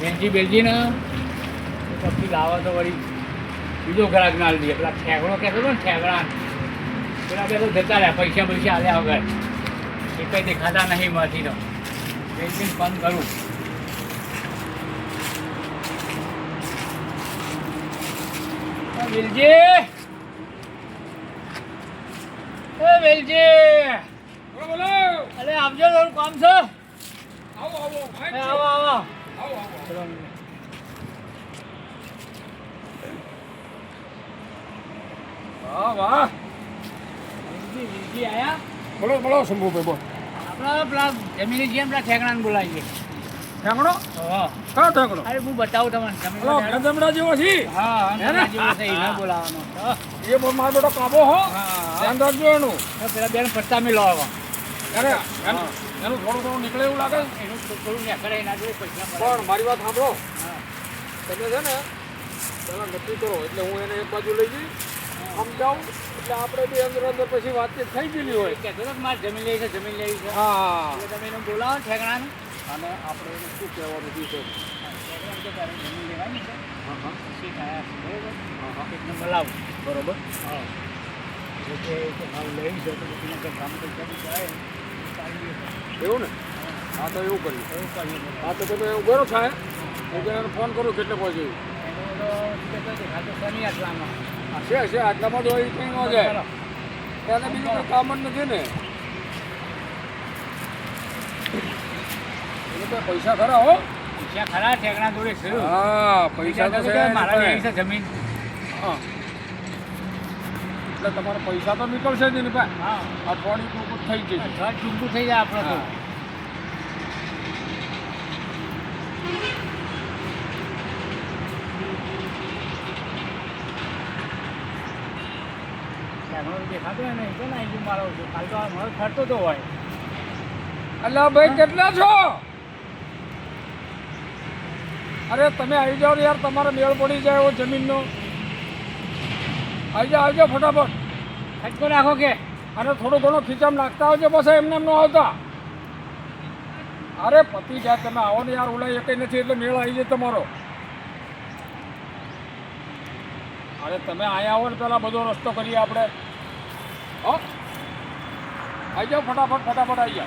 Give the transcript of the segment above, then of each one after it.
બેલજી બેલજી ને પછી લાવો તો વળી બીજો ખરાક ના લઈએ પેલા ઠેકડો કહેતો હતો ને ઠેકડા. પેલા તો જતા રહ્યા પૈસા પૈસા આવ્યા વગર. એ કંઈ દેખાતા નહીં મળતીનો તો. બંધ કરું. વેલજી એ વેલજી બોલો બોલો! અરે આવજો તારું કામ છે? આવો આવો આવો આવો. વાહ આયા. બોલો બોલો શંભુભાઈ બોલો. આપણે પેલા જમીની જેમ પેલા ઠેકડાને બોલાવીએ ઠેકડો હા. કયો ઠેકડો અરે હું બતાવું તમને. તમે બતાવો. ગંદમડા જેવો છે. હા હે જેવો છે એને બોલાવવાનો. એ બોલ મારો બેટો કાબો હો. ધ્યાન રાખજો એનું. પેલા બેન પત્તા મેલો લાવો અરે એનું થોડું થોડું નીકળે એવું લાગે? એનું થોડું નેકળે એના જોડે પૈસા પણ મારી વાત સાંભળો. તમે છે ને પહેલાં નક્કી કરો એટલે હું એને એક બાજુ લઈ જઈ સમજાવું એટલે આપણે બી અંદર અંદર પછી વાતચીત થઈ ગયેલી હોય. કે મારે જમીન લેવી છે જમીન લેવી છે. હા. એટલે તમે એને બોલાવો ઠેકડાને અને આપણે એને શું કહેવાનું બી છે જમીન લેવાની છે. હા હા. છે બરોબર? હા હા. એક નંબર લાવો. બરોબર. હા. એટલે કે ભાવ લેવી છે તો કામ જાય. ચાલી એવું ને? હા તો એવું કર્યું હા તો તમે ઉભેરો થાય હું તો એને ફોન કરું કેટલે પહોંચી એનો તો કહેતો આટલામાં હા છે છે આટલામાં તો એ કંઈ ન જાય. એને બીજું કોઈ કામ જ નથી ને. પૈસા ખરા હો. પૈસા ખરા ઠેકડા જોડે છે. હા પૈસા તો છે મારા. છે જમીન. હા. એટલે તમારા પૈસા તો નીકળશે જ નહીં પાસે હા. ફોન થઈ જશે. ઘર ટૂંકું થઈ જાય આપણે તો. અલ્લા ભાઈ કેટલા છો? અરે તમે આવી જાઓ યાર, તમારો મેળ પડી જાય એવો જમીનનો. આવી જાઓ આવી જાઓ ફટાફટ. ખટકો રાખો કે. અને થોડો ઘણો ખીચામ નાખતા આવજો, પછી એમને એમ ન આવતા. અરે પતિ જાય, તમે આવો ને યાર ઓલા એકઈ નથી, એટલે મેળ આવી જાય તમારો. અરે તમે અહીંયા આવો ને, પેલા બધો રસ્તો કરીએ આપણે. હો? આવી જાઓ, ફટાફટ ફટાફટ આવી જાઓ.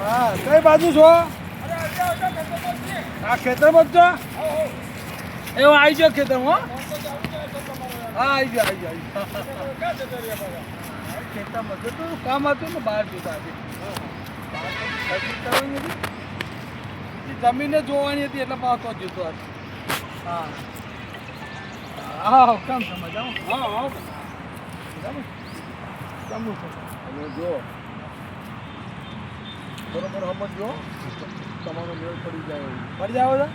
હા, કઈ બાજુ છો? આ ખેતરમાં જ છો? એવું આવી જાઓ ખેતરમાં હો. આવી જાઓ આવી જાઓ આવી ખેતરમાં જતું કામ હતું ને, બહાર જતા હતી. જમીને જોવાની હતી, એટલે પાછો જતો હતો. હા. હા, કેમ સમજાવો હા છે? અને જો બરોબર સમજો તમારો મેળ પડી જાય એવું. પડી જાવ છો?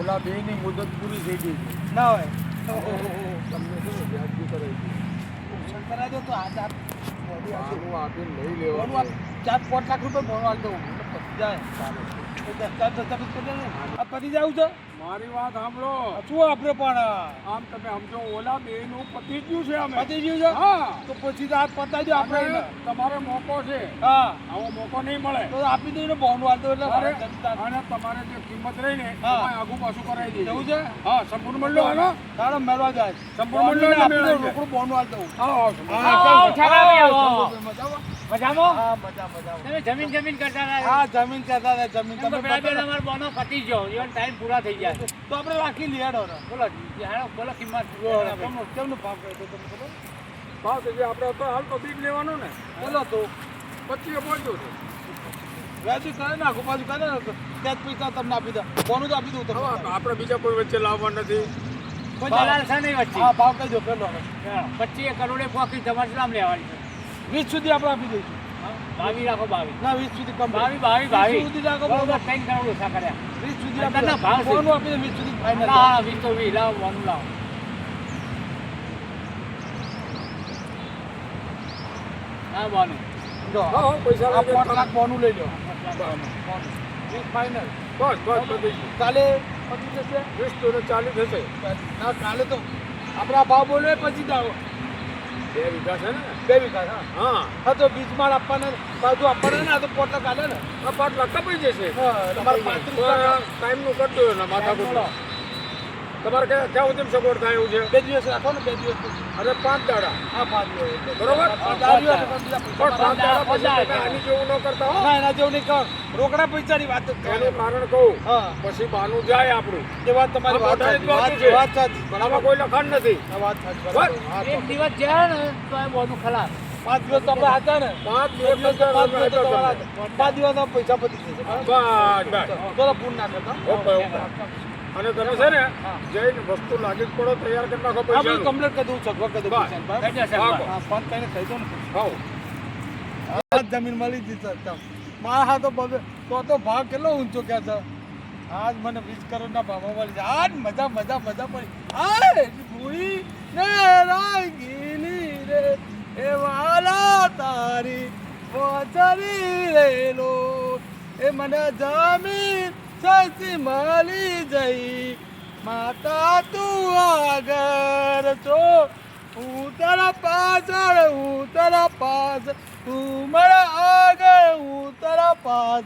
ઓલા બેની મુદત પૂરી થઈ ગઈ છે. ના હોય. તમને શું વ્યાજબી કરાવી છે જો તો આ ચાર. આનું આપીને લઈ લેવા ચાર પાંચ લાખ રૂપિયા ભણવા દઉં. જાય. તો દસ ચાર ચાર કરી દે ને. આ પતી જાવ છે? મારી વાત સાંભળો. આ શું આપણે પણ? આમ તમે સમજો ઓલા બે નું પતી જ ગયું છે અમે. પતી ગયું છે? હા. તો પછી તો આ પતાવી દો આપણે તમારે મોકો છે. હા. આવો મોકો નહીં મળે. તો આપી દઈને બહુ વાંધો એટલે અને તમારે જે કિંમત રહી ને આગુ પાછું કરાવી દઈએ એવું છે? હા સંપૂર્ણ મળ્યો હા તારા મેળવા જાય. સંપૂર્ણ મળ્યો રોકડું ભણવા દઉં હા. મજામાં? મજામાં? હા મજા મજા તમે જમીન જમીન કરતા હા જમીન કરતા જમીન. તો તમે બતાવો. અમારો બોનો પતી ગયો ઇવન ટાઈમ પૂરા થઈ જાય તો આપણે રાખી લઈએ હેડો. બોલો હાલો બોલો કિંમત. કેમનો ભાવ કર્યો તમે તમને ખબર? ભાવ તો જે આપણે તો હાલ તો બીજ લેવાનું ને. બોલો તો. પચીએ પહોંચ્યું છે. વ્યાજી કરે નાખો પાછું કરે ને ત્યાં પૈસા તમને આપી દો. બોનું તો આપી દઉં હવે આપણે બીજા કોઈ વચ્ચે લાવવા નથી. કોઈ દલાલ છે નહીં વચ્ચે. હા ભાવ કઈ દો પેલો પચીસ કરોડે પોકી તમારે નામ લેવાની છે? વીસ સુધી આપણે આપી દઈશું. બાવી રાખો બાવી. ના વીસ સુધી કમ બાવી બાવી બાવી. સુધી રાખો બરોબર ત્રણ કરોડ ઓછા કર્યા. વીસ સુધી ભાવ આપણે છે. બોનું આપી દો વીસ સુધી ફાઈનલ હા વીસ તો વીસ. લાવ વાનું લાવો. હા જો પૈસા આ લઈ પાંચ લાખ બોનું લઈ લો. બસ ફાઇનલ બસ બસ. કાલે પતી જશે વીસ તો ચાલીસ થશે ના કાલે તો આપણા ભાવ બોલે પછી દાવો. બે વીઘા છે ને. બે વીઘા હા. તો બીજમાળ આપવાના બાજુ આપવાના ને આ તો પોટલા કાઢે ને. આ પાંચ કપાઈ જશે. તમારે પાંત્રીસ ટાઈમનું કરતો માથા. તમારે કયા ક્યાં ઉદ્યમ સગવડ થાય એવું છે? બે દિવસ રાખો ને બે દિવસ અરે પાંચ દાડા. હા પાંચ દિવસ. બરોબર? પણ પાંચ દાડા પછી તમે આની જેવું ન કરતા હો. ના એના જેવું નહીં કર. રોકડા પૈસાની વાત એનું કારણ કહું પછી બાનું જાય આપણું. એ વાત તમારી વાત સાચી વાત સાચી છે. બરાબર. આમાં કોઈ લખાણ નથી. આ વાત સાચી. એક દિવસ જાય ને તો એ બોનું ખલાસ. પાંચ દિવસ તમે હતા ને. પાંચ દિવસ પાંચ દિવસ પૈસા પતી જશે. બરાબર? બસ. બસ ફોન ના કરતા ઓકે ઓકે. અને તમે છે ને જઈને વસ્તુ લાગી પડો તૈયાર કરી નાખો પૈસા આપણે કમ્પ્લીટ કરી દઉં છગવા કરી દઉં હા. હા ફોન કરીને કહી દો ને આ જમીન મળી હતી સર મારા હા તો તો તો ભાવ કેટલો ઊંચો ક્યાં છે? આજ મને વીસ કરોડના ભાવમાં મળી છે. આજ મજા મજા મજા પડી. આય ભૂઈ ને રાગીની રે એ વાલા તારી પોચરી રેલો. એ મને જમીન સસી મળી જઈ. માતા તું આગળ છો. હું તારા પાછળ હું તારા પાછળ. તું મારા આગળ હું તારા પાછળ.